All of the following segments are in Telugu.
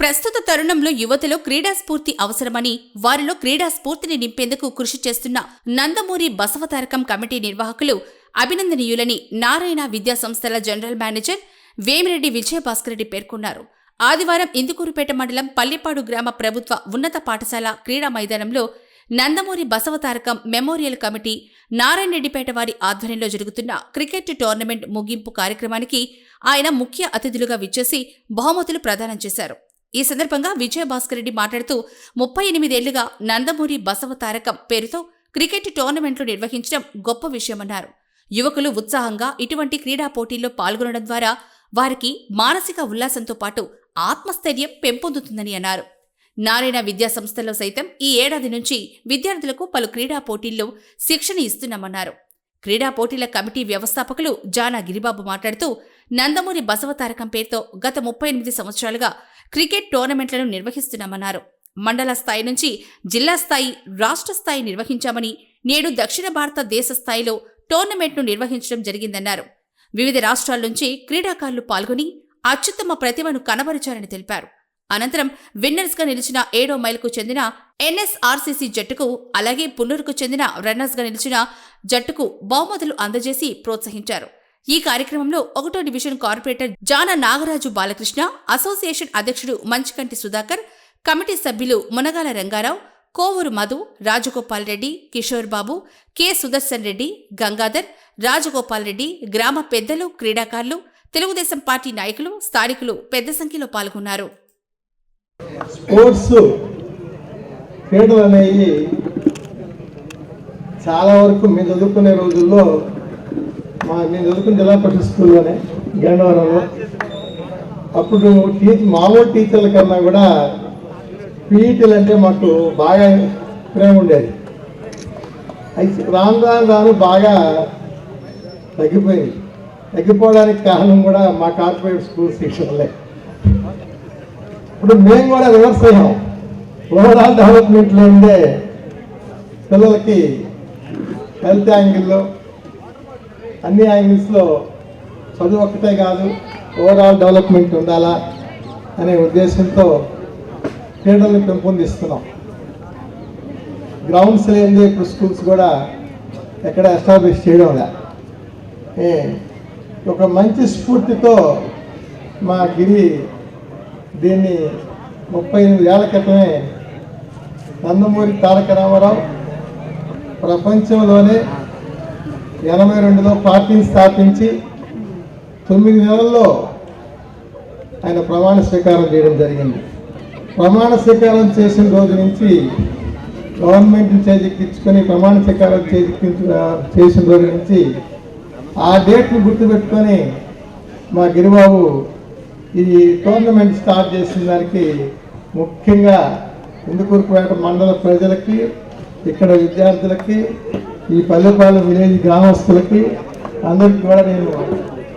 ప్రస్తుత తరుణంలో యువతలో క్రీడాస్ఫూర్తి అవసరమని వారిలో క్రీడాస్ఫూర్తిని నింపేందుకు కృషి చేస్తున్న నందమూరి బసవతారకం కమిటీ నిర్వాహకులు అభినందనీయులని నారాయణ విద్యా సంస్థల జనరల్ మేనేజర్ వేమిరెడ్డి విజయభాస్కర్ రెడ్డి పేర్కొన్నారు. ఆదివారం ఇందుకూరుపేట మండలం పల్లెపాడు గ్రామ ప్రభుత్వ ఉన్నత పాఠశాల క్రీడా మైదానంలో నందమూరి బసవతారకం మెమోరియల్ కమిటీ నారాయణ రెడ్డిపేట వారి ఆధ్వర్యంలో జరుగుతున్న క్రికెట్ టోర్నమెంట్ ముగింపు కార్యక్రమానికి ఆయన ముఖ్య అతిథులుగా విచ్చేసి బహుమతులు ప్రదానం చేశారు. ఈ సందర్భంగా విజయభాస్కర్ రెడ్డి మాట్లాడుతూ ముప్పై ఎనిమిదేళ్ళుగా నందమూరి బసవ తారకం పేరుతో క్రికెట్ టోర్నమెంట్లు నిర్వహించడం గొప్ప విషయమన్నారు. యువకులు ఉత్సాహంగా ఇటువంటి క్రీడా పోటీల్లో పాల్గొనడం ద్వారా వారికి మానసిక ఉల్లాసంతో పాటు ఆత్మస్థైర్యం పెంపొందుతుందని అన్నారు. నారాయణ విద్యా సంస్థలో సైతం ఈ ఏడాది నుంచి విద్యార్థులకు పలు క్రీడా పోటీల్లో శిక్షణ ఇస్తున్నామన్నారు. క్రీడా పోటీల కమిటీ వ్యవస్థాపకులు జానా గిరిబాబు మాట్లాడుతూ నందమూరి బసవతారకం పేరుతో గత ముప్పై ఎనిమిది సంవత్సరాలుగా క్రికెట్ టోర్నమెంట్లను నిర్వహిస్తున్నామన్నారు. మండల స్థాయి నుంచి జిల్లా స్థాయి రాష్ట్ర స్థాయి నిర్వహించామని నేడు దక్షిణ భారతదేశ స్థాయిలో టోర్నమెంట్ను నిర్వహించడం జరిగిందన్నారు. వివిధ రాష్ట్రాల నుంచి క్రీడాకారులు పాల్గొని అత్యుత్తమ ప్రతిభను కనబరిచారని తెలిపారు. అనంతరం విన్నర్స్గా నిలిచిన ఏడో మైలుకు చెందిన ఎన్ఎస్ఆర్సీసీ జట్టుకు అలాగే పున్నూరుకు చెందిన రన్నర్స్గా నిలిచిన జట్టుకు బహుమతులు అందజేసి ప్రోత్సహించారు. ఈ కార్యక్రమంలో ఒకటో డివిజన్ కార్పొరేటర్ జాన నాగరాజు బాలకృష్ణ అసోసియేషన్ అధ్యక్షుడు మంచికంటి సుధాకర్ కమిటీ సభ్యులు మునగాల రంగారావు కోవూరు మధు రాజగోపాల్ రెడ్డి కిషోర్ బాబు కె సుదర్శన్ రెడ్డి గంగాధర్ రాజగోపాల్ రెడ్డి గ్రామ పెద్దలు క్రీడాకారులు తెలుగుదేశం పార్టీ నాయకులు స్థానికులు పెద్ద సంఖ్యలో పాల్గొన్నారు. స్పోర్ట్స్ క్రీడలు అనేవి చాలా వరకు మేము చదువుకునే రోజుల్లో మా మేము చదువుకున్న జిల్లా పరిషత్ స్కూల్లోనే గన్నవరంలో. అప్పుడు టీచర్ మామూలు టీచర్ల కన్నా కూడా పీఈటీలు అంటే మాకు బాగా ప్రేమ ఉండేది. అయితే రాను రాను రాను బాగా తగ్గిపోయింది. తగ్గిపోవడానికి కారణం కూడా మా కార్పొరేట్ స్కూల్ శిక్షణలే. ఇప్పుడు మేము కూడా రివర్స్ అయ్యాం. ఓవరాల్ డెవలప్మెంట్లో ఉండే పిల్లలకి హెల్త్ యాంగిల్లో అన్ని యాంగిల్స్లో చదువు ఒక్కటే కాదు ఓవరాల్ డెవలప్మెంట్ ఉండాలా అనే ఉద్దేశంతో క్రీడల్ని పెంపొందిస్తున్నాం. గ్రౌండ్స్ లేనిదే ఇప్పుడు స్కూల్స్ కూడా ఎక్కడ ఎస్టాబ్లిష్ చేయడం లే. ఒక మంచి స్ఫూర్తితో మా గిరి దీన్ని ముప్పై ఎనిమిది ఏళ్ళ క్రితమే నందమూరి తారక రామారావు ప్రపంచంలోనే ఎనభై రెండులో పార్టీని స్థాపించి తొమ్మిది నెలల్లో ఆయన ప్రమాణ స్వీకారం చేయడం జరిగింది. ప్రమాణ స్వీకారం చేసిన రోజు నుంచి గవర్నమెంట్ చేజిక్కించుకొని ప్రమాణ స్వీకారం చేజిక్కించు చేసిన రోజు నుంచి ఆ డేట్ను గుర్తుపెట్టుకొని మా గిరిబాబు ఈ టోర్నమెంట్ స్టార్ట్ చేసిన దానికి ముఖ్యంగా ఇందుకూరుపేట మండల ప్రజలకి ఇక్కడ విద్యార్థులకి ఈ పల్లెపాలెం విలేజ్ గ్రామస్తులకి అందరికీ కూడా నేను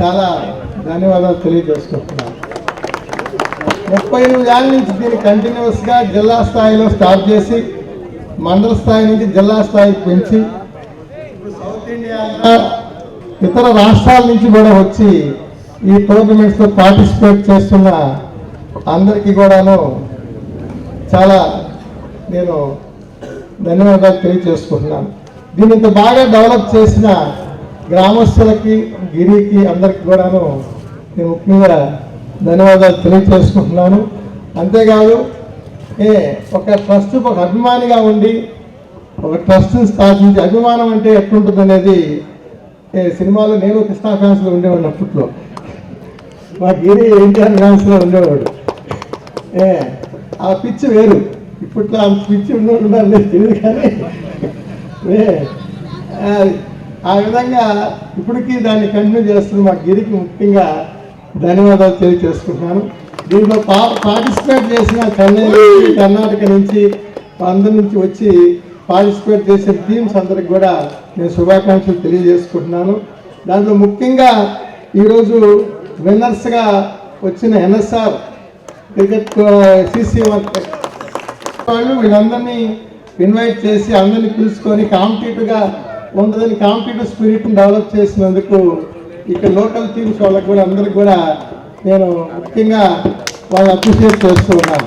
చాలా ధన్యవాదాలు తెలియజేసుకుంటున్నాను. ముప్పై ఎనిమిది ఏళ్ళ నుంచి దీన్ని కంటిన్యూస్గా జిల్లా స్థాయిలో స్టార్ట్ చేసి మండల స్థాయి నుంచి జిల్లా స్థాయికి పెంచి సౌత్ ఇండియా ఇతర రాష్ట్రాల నుంచి కూడా వచ్చి ఈ టోర్నమెంట్స్లో పార్టిసిపేట్ చేస్తున్న అందరికీ కూడాను చాలా నేను ధన్యవాదాలు తెలియజేసుకుంటున్నాను. దీన్ని ఇంత బాగా డెవలప్ చేసిన గ్రామస్తులకి గిరికి అందరికి కూడాను నేను ముఖ్యంగా ధన్యవాదాలు తెలియజేసుకుంటున్నాను అంతేకాదు ఏ ఒక ట్రస్ట్ ఒక అభిమానిగా ఉండి ఒక ట్రస్ట్ స్థాపించి అభిమానం అంటే ఎట్లుంటుంది అనేది ఏ సినిమాలో నేను కృష్ణా ఫ్యాన్స్లో ఉండేవాడిని అప్పట్లో. మా గిరి ఎన్టీఆర్ ఫ్యాన్స్లో ఉండేవాడు. ఏ ఆ పిచ్చి వేరు. ఇప్పట్లో ఆ పిచ్చి ఉండడం తెలియదు కానీ ఆ, విధంగా ఇప్పటికీ దాన్ని కంటిన్యూ చేస్తున్న మా గిరికి ముఖ్యంగా ధన్యవాదాలు తెలియజేసుకుంటున్నాను దీంట్లో పా పార్టిసిపేట్ చేసిన చెన్నై కర్ణాటక నుంచి అందరి నుంచి వచ్చి పార్టిసిపేట్ చేసిన టీమ్స్ అందరికి కూడా నేను శుభాకాంక్షలు తెలియజేసుకుంటున్నాను. దాంట్లో ముఖ్యంగా ఈరోజు విన్నర్స్గా వచ్చిన ఎన్ఎస్ఆర్ క్రికెట్ సిసి వాళ్ళు వీళ్ళందరినీ ఇన్వైట్ చేసి అందరిని పిలుచుకొని కాంపిటేటివ్గా ఉండదని కాంపిటేటివ్ స్పిరిట్ని డెవలప్ చేసినందుకు ఇక్కడ లోకల్ టీమ్స్ వాళ్ళకి కూడా అందరికి కూడా నేను ముఖ్యంగా వాళ్ళు అప్రిషియేట్ చేస్తూ ఉన్నాను.